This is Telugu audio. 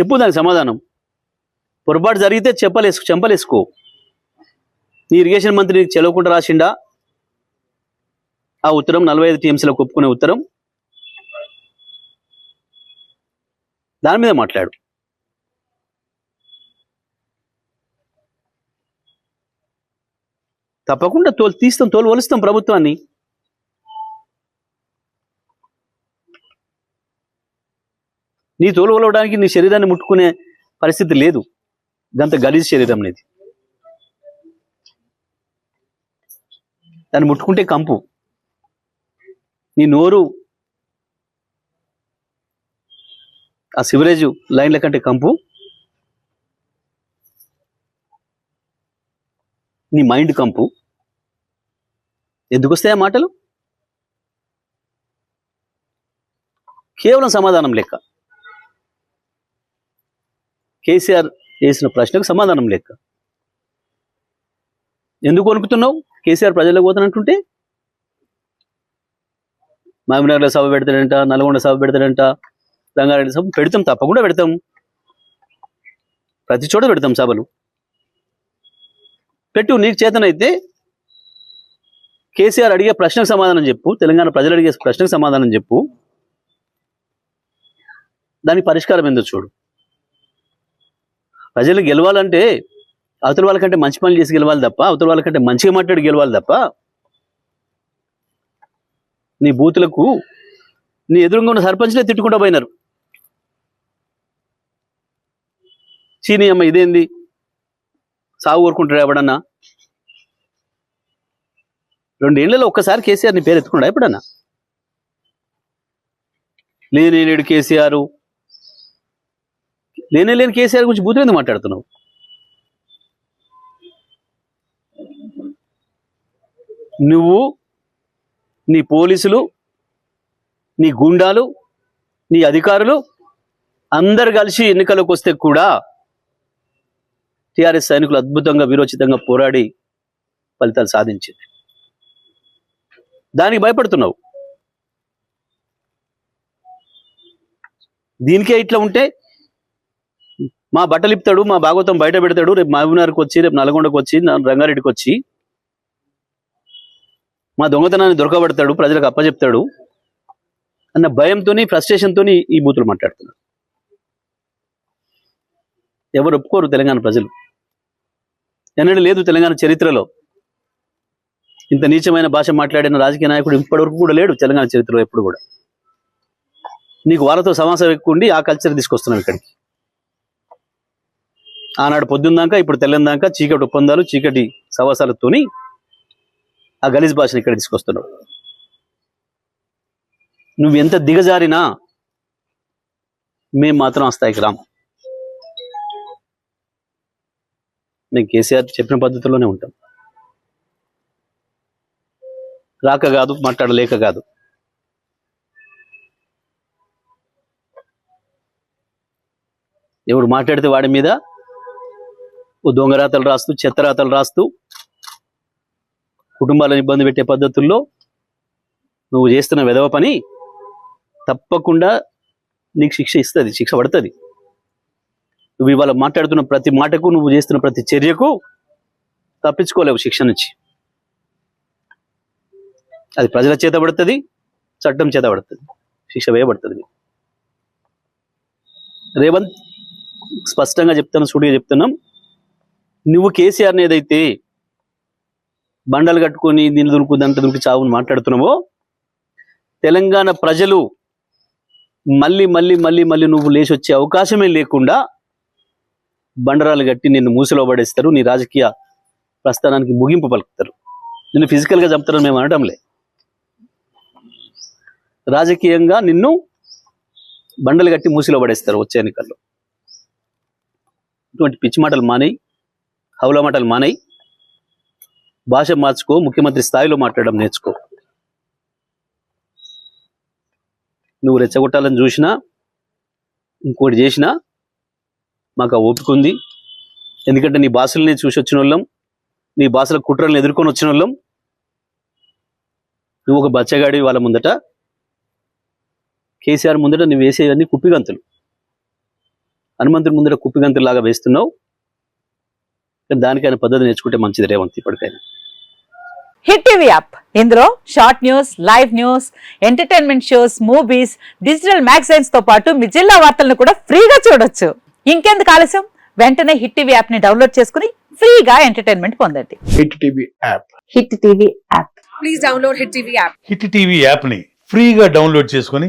చెప్పు దానికి సమాధానం. పొరపాటు జరిగితే చెప్పలేసు చెంపలేసుకో. నీ ఇరిగేషన్ మంత్రి చెలవకుండా రాసిండా? ఆ ఉత్తరం నలభై ఐదు టీఎంసీలో ఒప్పుకునే ఉత్తరం. దాని మీద మాట్లాడు. తప్పకుండా తోలు తీస్తాం తోలు ఒలుస్తాం ప్రభుత్వాన్ని. నీ తోలు ఒలవడానికి నీ శరీరాన్ని ముట్టుకునే పరిస్థితి లేదు. గంత గలీజ్ శరీరం అనేది. దాన్ని ముట్టుకుంటే కంపు. నీ నోరు ఆ సివరేజ్ లైన్ల కంటే కంపు. నీ మైండ్ కంపు. ఎందుకు వస్తాయి ఆ మాటలు? కేవలం సమాధానం లెక్క. కేసీఆర్ వేసిన ప్రశ్నకు సమాధానం లేక. ఎందుకు వణుకుతున్నావు? కేసీఆర్ ప్రజలకు పోతానంటుంటే? మహబూబ్నగర్లో సభ పెడతాడంట నల్గొండ సభ పెడతాడంట రంగారెడ్డి సభ పెడతాం తప్పకుండా పెడతాం. ప్రతి చోట పెడతాం సభలు. పెట్టు నీకు చేతనైతే కేసీఆర్ అడిగే ప్రశ్నకు సమాధానం చెప్పు తెలంగాణ ప్రజలు అడిగే ప్రశ్నకు సమాధానం చెప్పు. దానికి పరిష్కారం ఏందో చూడు. ప్రజలు గెలవాలంటే అవతల వాళ్ళకంటే మంచి పనులు చేసి గెలవాలి తప్ప అవతల వాళ్ళకంటే మంచిగా మాట్లాడి గెలవాలి తప్ప నీ బూతులకు నీ ఎదురుగా ఉన్న సర్పంచ్లే తిట్టుకుంటూ పోయినారు. చీనీ అమ్మ ఇదేంది? సాగు కోరుకుంటాడు ఎవడన్నా? రెండేళ్ళలో ఒక్కసారి కేసీఆర్ నీ పేరు ఎత్తుకున్నాడా ఎప్పుడన్నా? లేని లేడు కేసీఆర్ లేనే లేని కేసీఆర్ గురించి బూతులేదు మాట్లాడుతున్నావు? నువ్వు నీ పోలీసులు నీ గుండాలు నీ అధికారులు అందరు కలిసి ఎన్నికలకు వస్తే కూడా టిఆర్ఎస్ సైనికులు అద్భుతంగా విరోచితంగా పోరాడి ఫలితాలు సాధించింది. దానికి భయపడుతున్నావు. దీనికే ఇట్లా ఉంటే మా బట్టలు ఇప్పుతాడు మా భాగవతం బయట పెడతాడు రేపు మహబూబ్నగర్కి వచ్చి రేపు నల్గొండకు వచ్చి రంగారెడ్డికి వచ్చి. మా దొంగతనాన్ని దొరకబడతాడు ప్రజలకు అప్పచెప్తాడు అన్న భయంతోని ఫ్రస్ట్రేషన్తో ఈ బూతులు మాట్లాడుతున్నారు. ఎవరు ఒప్పుకోరు తెలంగాణ ప్రజలు. ఎన్నడూ లేదు తెలంగాణ చరిత్రలో. ఇంత నీచమైన భాష మాట్లాడిన రాజకీయ నాయకుడు ఇప్పటివరకు కూడా లేడు తెలంగాణ చరిత్రలో ఎప్పుడు కూడా. నీకు వాళ్ళతో సమాసం ఎక్కువ ఉండి ఆ కల్చర్ తీసుకొస్తున్నాం ఇక్కడికి. ఆనాడు పొద్దున్నాక ఇప్పుడు తెల్లందాక చీకటి ఒప్పందాలు చీకటి సవాసాలతోని ఆ గలీజ్ భాషను ఇక్కడ తీసుకొస్తున్నావు నువ్వు ఎంత దిగజారినా మేము మాత్రం ఆ స్థాయికి రాము. మేము కేసీఆర్ చెప్పిన పద్ధతిలోనే ఉంటాం. రాక కాదు మాట్లాడలేక కాదు. ఎవడు మాట్లాడితే వాడి మీద దొంగరాతలు రాస్తూ చెత్తరాతలు రాస్తూ కుటుంబాలను ఇబ్బంది పెట్టే పద్ధతుల్లో నువ్వు చేస్తున్న విధవ పని తప్పకుండా నీకు శిక్ష ఇస్తుంది శిక్ష పడుతుంది. నువ్వు ఇవాళ మాట్లాడుతున్న ప్రతి మాటకు నువ్వు చేస్తున్న ప్రతి చర్యకు తప్పించుకోలేవు శిక్ష నుంచి. అది ప్రజల చేత పడుతుంది చట్టం చేత పడుతుంది శిక్ష వేయబడుతుంది. రేవంత్ స్పష్టంగా చెప్తాను సూటిగా చెప్తున్నాం. నువ్వు కేసీఆర్ని ఏదైతే బండలు కట్టుకొని దీన్ని దురుకు దంట చావుని మాట్లాడుతున్నావో తెలంగాణ ప్రజలు మళ్ళీ మళ్ళీ మళ్ళీ మళ్ళీ నువ్వు లేచి వచ్చే అవకాశమే లేకుండా బండరాలు కట్టి నిన్ను మూసిలో పడేస్తారు నీ రాజకీయ ప్రస్థానానికి ముగింపు పలుకుతారు. నిన్ను ఫిజికల్గా గా చంపుతారని మేము అనడంలే రాజకీయంగా నిన్ను బండలు కట్టి మూసిలో పడేస్తారు వచ్చే ఎన్నికల్లో. ఇటువంటి పిచ్చి మాటలు మానేయి. హౌల మాటలు మానై భాష మార్చుకో ముఖ్యమంత్రి స్థాయిలో మాట్లాడడం నేర్చుకో. నువ్వు రెచ్చగొట్టాలని చూసినా ఇంకోటి చేసినా మాకు ఆ ఓపిక ఉంది. ఎందుకంటే నీ భాషల్ని చూసి వచ్చిన వాళ్ళం నీ భాషల కుట్రలను ఎదుర్కొని వచ్చిన వాళ్ళం నువ్వు ఒక బచ్చగాడి వాళ్ళ ముందట కేసీఆర్ ముందట నువ్వు వేసేవన్నీ కుప్పిగంతులు. హనుమంతుడి ముందర కుప్పిగంతులాగా వేస్తున్నావు. కానీ దానికైనా పద్ధతి నేర్చుకుంటే మంచిది రేవంత్ ఇప్పటికైనా. Hit TV app. ఇందులో short news live news entertainment shows movies digital మ్యాగజైన్స్తో పాటు మీ జిల్లా వార్తలను కూడా ఫ్రీగా చూడొచ్చు. ఇంకెందుకు ఆలస్యం? వెంటనే హిట్ టీవీ యాప్ని డౌన్లోడ్ చేసుకుని ఫ్రీగా ఎంటర్టైన్మెంట్ పొందండి. Hit TV app. Hit TV app. Please download Hit TV app. Hit TV యాప్ని ఫ్రీగా డౌన్లోడ్ చేసుకొని